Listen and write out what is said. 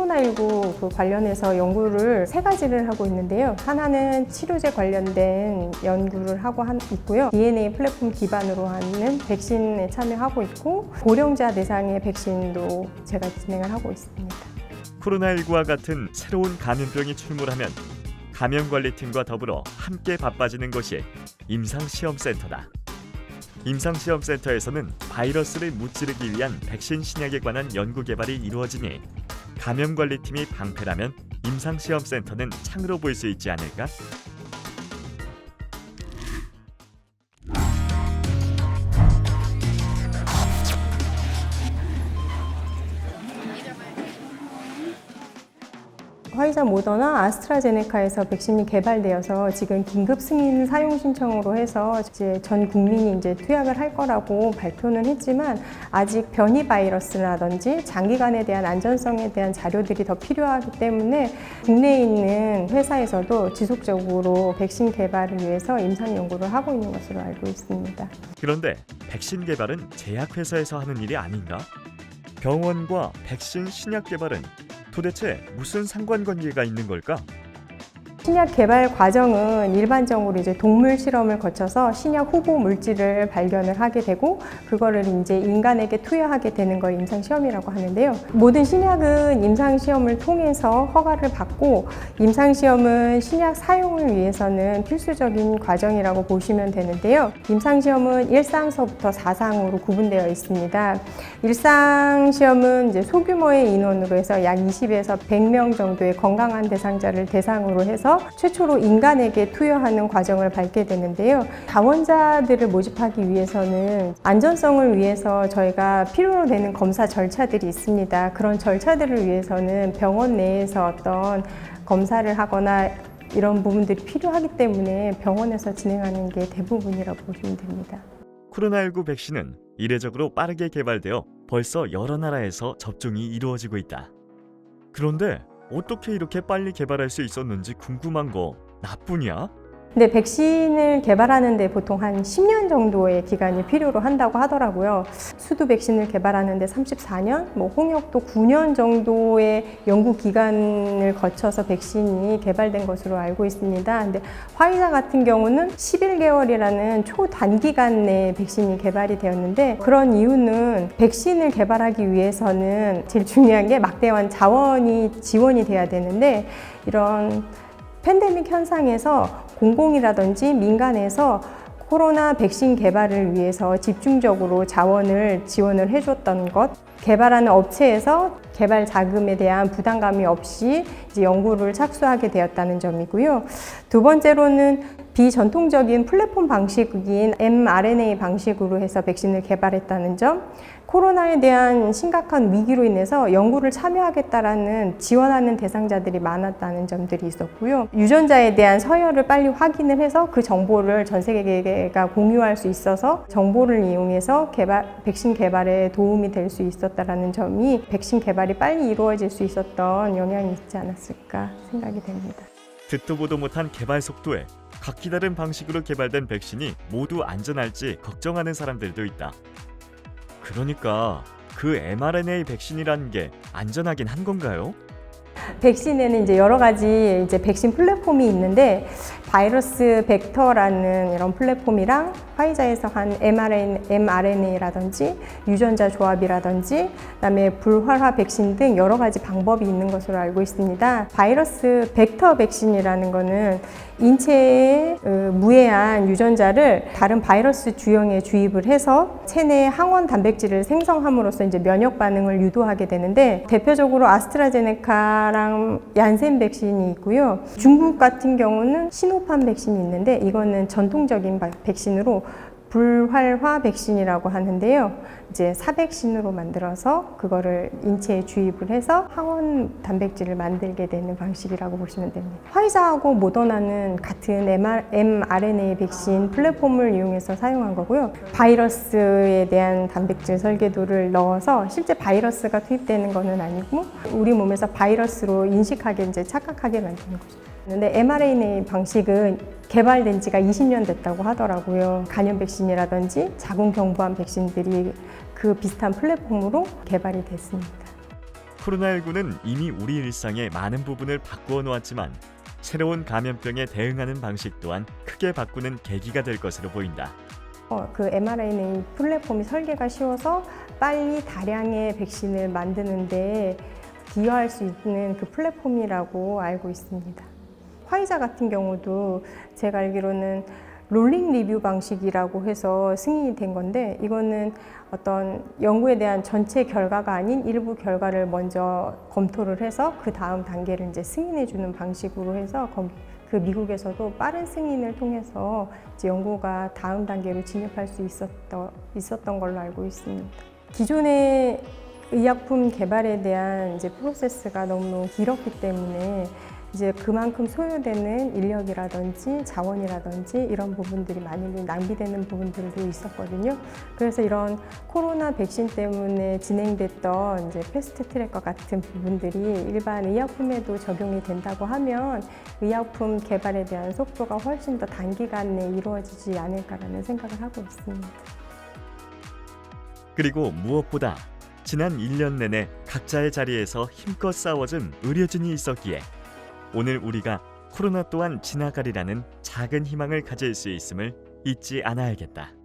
코로나19 그 관련해서 연구를 세 가지를 하고 있는데요. 하나는 치료제 관련된 연구를 하고 한- 있고요. DNA 플랫폼 기반으로 하는 백신에 참여하고 있고 고령자 대상의 백신도 제가 진행을 하고 있습니다. 코로나19와 같은 새로운 감염병이 출몰하면 감염관리팀과 더불어 함께 바빠지는 것이 임상시험센터다. 임상시험센터에서는 바이러스를 무찌르기 위한 백신 신약에 관한 연구 개발이 이루어지니 감염관리팀이 방패라면 임상시험센터는 창으로 볼 수 있지 않을까? 화이자 모더나 아스트라제네카에서 백신이 개발되어서 지금 긴급 승인 사용 신청으로 해서 이제 전 국민이 이제 투약을 할 거라고 발표는 했지만 아직 변이 바이러스라든지 장기간에 대한 안전성에 대한 자료들이 더 필요하기 때문에 국내에 있는 회사에서도 지속적으로 백신 개발을 위해서 임상 연구를 하고 있는 것으로 알고 있습니다. 그런데 백신 개발은 제약회사에서 하는 일이 아닌가? 병원과 백신 신약 개발은 도대체 무슨 상관관계가 있는 걸까? 신약 개발 과정은 일반적으로 이제 동물 실험을 거쳐서 신약 후보 물질을 발견을 하게 되고 그거를 이제 인간에게 투여하게 되는 걸 임상 시험이라고 하는데요. 모든 신약은 임상 시험을 통해서 허가를 받고 임상 시험은 신약 사용을 위해서는 필수적인 과정이라고 보시면 되는데요. 임상 시험은 1상서부터 4상으로 구분되어 있습니다. 일상 시험은 이제 소규모의 인원으로 해서 약 20에서 100명 정도의 건강한 대상자를 대상으로 해서 최초로 인간에게 투여하는 과정을 밟게 되는데요. 자원자들을 모집하기 위해서는 안전성을 위해서 저희가 필요로 되는 검사 절차들이 있습니다. 그런 절차들을 위해서는 병원 내에서 어떤 검사를 하거나 이런 부분들이 필요하기 때문에 병원에서 진행하는 게 대부분이라고 보시면 됩니다. 코로나19 백신은 이례적으로 빠르게 개발되어 벌써 여러 나라에서 접종이 이루어지고 있다. 그런데 어떻게 이렇게 빨리 개발할 수 있었는지 궁금한 거 나뿐이야? 근데 백신을 개발하는데 보통 한 10년 정도의 기간이 필요로 한다고 하더라고요. 수두 백신을 개발하는데 34년, 뭐 홍역도 9년 정도의 연구 기간을 거쳐서 백신이 개발된 것으로 알고 있습니다. 근데 화이자 같은 경우는 11개월이라는 초단기간 내에 백신이 개발이 되었는데 그런 이유는 백신을 개발하기 위해서는 제일 중요한 게 막대한 자원이 지원이 돼야 되는데 이런 팬데믹 현상에서 공공이라든지 민간에서 코로나 백신 개발을 위해서 집중적으로 자원을 지원을 해줬던 것, 개발하는 업체에서 개발 자금에 대한 부담감이 없이 이제 연구를 착수하게 되었다는 점이고요. 두 번째로는 비전통적인 플랫폼 방식인 mRNA 방식으로 해서 백신을 개발했다는 점, 코로나에 대한 심각한 위기로 인해서 연구를 참여하겠다라는 지원하는 대상자들이 많았다는 점들이 있었고요. 유전자에 대한 서열을 빨리 확인을 해서 그 정보를 전 세계가 공유할 수 있어서 정보를 이용해서 개발, 백신 개발에 도움이 될 수 있었다라는 점이 백신 개발이 빨리 이루어질 수 있었던 영향이 있지 않았을까 생각이 됩니다. 듣도 보도 못한 개발 속도에 각기 다른 방식으로 개발된 백신이 모두 안전할지 걱정하는 사람들도 있다. 그러니까 그 mRNA 백신이라는 게 안전하긴 한 건가요? 백신에는 이제 여러 가지 이제 백신 플랫폼이 있는데 바이러스 벡터라는 이런 플랫폼이랑 화이자에서 한 mRNA, mRNA라든지 유전자 조합이라든지 그다음에 불활화 백신 등 여러 가지 방법이 있는 것으로 알고 있습니다. 바이러스 벡터 백신이라는 거는 인체에 어, 무해한 유전자를 다른 바이러스 주형에 주입을 해서 체내 항원 단백질을 생성함으로써 이제 면역 반응을 유도하게 되는데 대표적으로 아스트라제네카랑 얀센 백신이 있고요. 중국 같은 경우는 시노팜 백신이 있는데 이거는 전통적인 바- 백신으로 불활화 백신이라고 하는데요. 이제 사백신으로 만들어서 그거를 인체에 주입을 해서 항원 단백질을 만들게 되는 방식이라고 보시면 됩니다. 화이자하고 모더나는 같은 MR, mRNA 백신 플랫폼을 이용해서 사용한 거고요. 바이러스에 대한 단백질 설계도를 넣어서 실제 바이러스가 투입되는 거는 아니고 우리 몸에서 바이러스로 인식하게 이제 착각하게 만드는 거죠. 근데 mRNA 방식은 개발된 지가 20년 됐다고 하더라고요. 간염 백신이라든지 자궁 경부암 백신들이 그 비슷한 플랫폼으로 개발이 됐습니다. 코로나19는 이미 우리 일상의 많은 부분을 바꾸어 놓았지만 새로운 감염병에 대응하는 방식 또한 크게 바꾸는 계기가 될 것으로 보인다. 어, 그 mRNA 플랫폼이 설계가 쉬워서 빨리 다량의 백신을 만드는데 기여할 수 있는 그 플랫폼이라고 알고 있습니다. 화이자 같은 경우도 제가 알기로는 롤링 리뷰 방식이라고 해서 승인이 된 건데 이거는 어떤 연구에 대한 전체 결과가 아닌 일부 결과를 먼저 검토를 해서 그 다음 단계를 이제 승인해 주는 방식으로 해서 검- 그 미국에서도 빠른 승인을 통해서 연구가 다음 단계로 진입할 수 있었던, 있었던 걸로 알고 있습니다. 기존의 의약품 개발에 대한 이제 프로세스가 너무 길었기 때문에 이제 그만큼 소요되는 인력이라든지 자원이라든지 이런 부분들이 많이 낭비되는 부분들도 있었거든요. 그래서 이런 코로나 백신 때문에 진행됐던 이제 패스트 트랙과 같은 부분들이 일반 의약품에도 적용이 된다고 하면 의약품 개발에 대한 속도가 훨씬 더 단기간 내에 이루어지지 않을까라는 생각을 하고 있습니다. 그리고 무엇보다 지난 1년 내내 각자의 자리에서 힘껏 싸워준 의료진이 있었기에 오늘 우리가 코로나 또한 지나가리라는 작은 희망을 가질 수 있음을 잊지 않아야겠다.